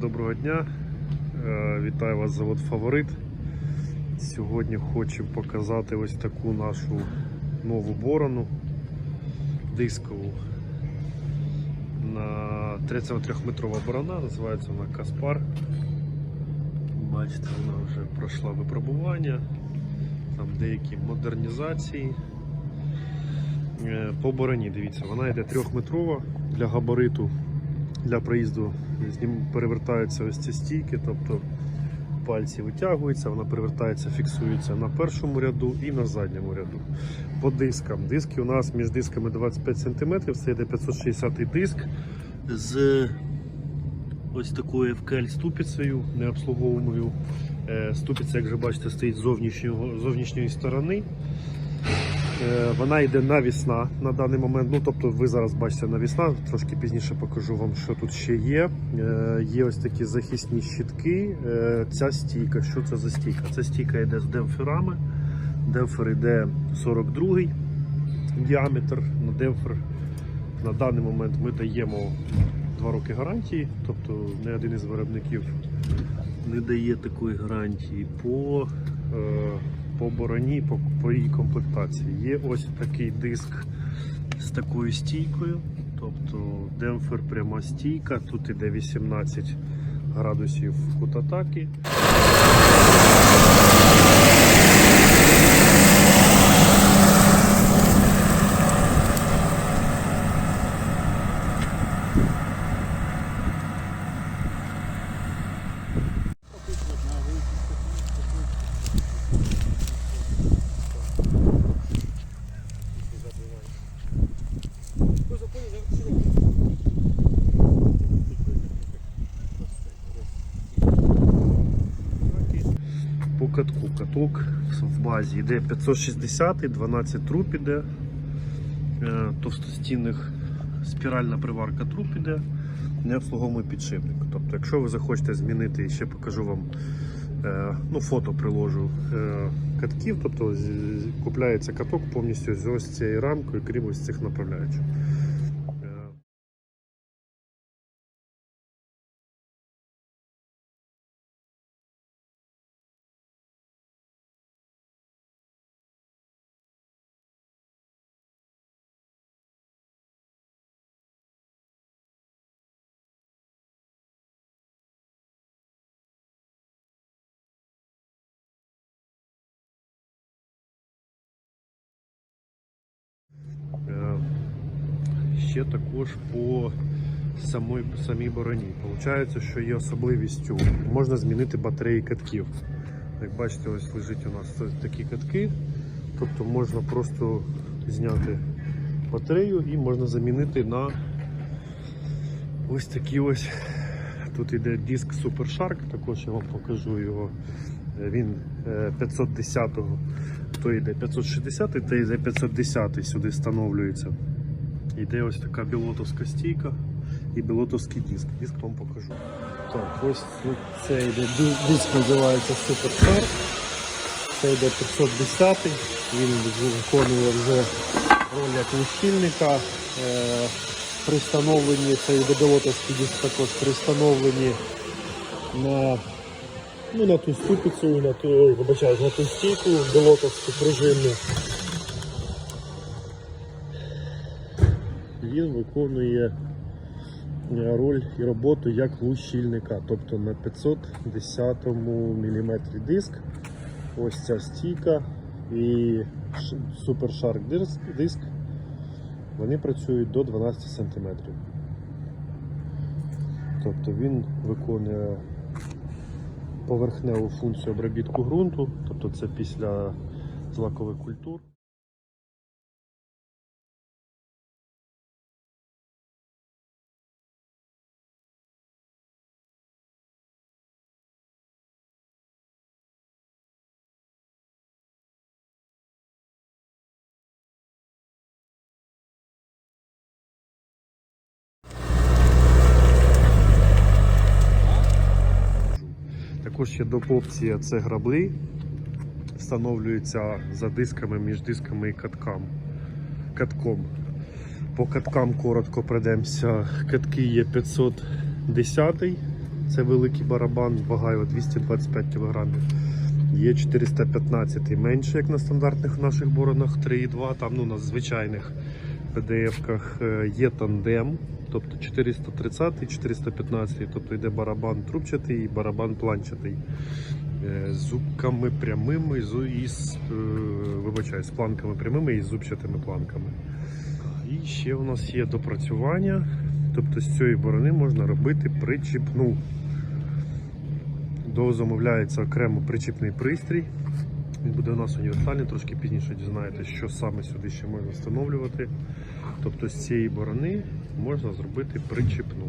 Доброго дня, Е, вітаю вас завод Фаворит. Сьогодні хочу показати ось таку нашу нову борону дискову. На 33-метрова борона, називається вона Каспар. Бачите, вона вже пройшла випробування, там деякі модернізації. Е, По бороні, дивіться, вона йде трьохметрова для габариту для проїзду перевертаються ось ці стійки, тобто пальці витягуються, вона перевертається, фіксується на першому ряду і на задньому ряду. По дискам. Диски у нас між дисками 25 см, це йде 560 диск з ось такою FKL ступицею необслуговуваною. Е, Ступиця, як вже бачите, стоїть з зовнішньої сторони. Е, Вона йде навісна на даний момент. Ну, тобто ви зараз бачите навісна, трошки пізніше покажу вам, що тут ще є. Е, Є ось такі захисні щитки. Е, Ця стійка, що це за стійка? Ця стійка йде з демпферами. Демпфер йде 42-й діаметр. На демпфер на даний момент ми даємо 2 роки гарантії, тобто не один із виробників не дає такої гарантії по, по бороні, по, по її комплектації. Є ось такий диск з такою стійкою, тобто демпфер пряма стійка, тут іде 18 градусів кут атаки. По катку. Каток в базі йде 560, 12 труб іде, е, товстостінних спіральна приварка труб іде, не обслуговує підшипник. Тобто, якщо ви захочете змінити, ще покажу вам е, ну, фото приложу е, катків, тобто купляється каток повністю з ось цією рамкою, крім ось цих направляючих. Ще також по самій, самій бороні. Получається, що є особливістю. Можна змінити батареї катків. Як бачите, ось лежить у нас такі катки. Тобто можна просто зняти батарею і можна замінити на ось такі ось. Тут іде диск Super Shark, також я вам покажу його. Е, Він 510-го, то йде 560-й, то йде 510-й сюди встановлюється. Йде ось така білотовська стійка і білотовський диск. Диск вам покажу. Так, ось це йде диск називається Super Shark. Це йде 510 він виконує вже роль як лущильника. Е, при встановленні, це йде білотовський диск також при встановленні на, ну, на ту ступицю, на ту, ой, вибачаюсь, на ту стійку білотовську пружинну. Він виконує е, роль і роботу як лущильника, тобто на 510 мм диск. Ось ця стійка і Super Shark диск. Вони працюють до 12 см. Тобто він виконує поверхневу функцію обробітку ґрунту, тобто це після злакових культур. Також є доп-опція це грабли. Встановлюються за дисками між дисками і каткам. катком. По каткам коротко пройдемося. Катки є 510, Це великий барабан, вага його 225 кг. Є 415 менше, як на стандартних наших боронах 3,2. Там ну, на звичайних PDF-ках е, є тандем, тобто 430 415, тобто йде барабан трубчатий і барабан планчатий. Е, З зубками прямими і з, е, вибачаю, з планками прямими і з зубчатими планками. І ще у нас є допрацювання. Тобто з цієї борони можна робити причіпну. До замовляється окремо причіпний пристрій. Він буде у нас універсальний, трошки пізніше дізнаєтесь, що саме сюди ще можна встановлювати. Тобто з цієї борони можна зробити причіпну.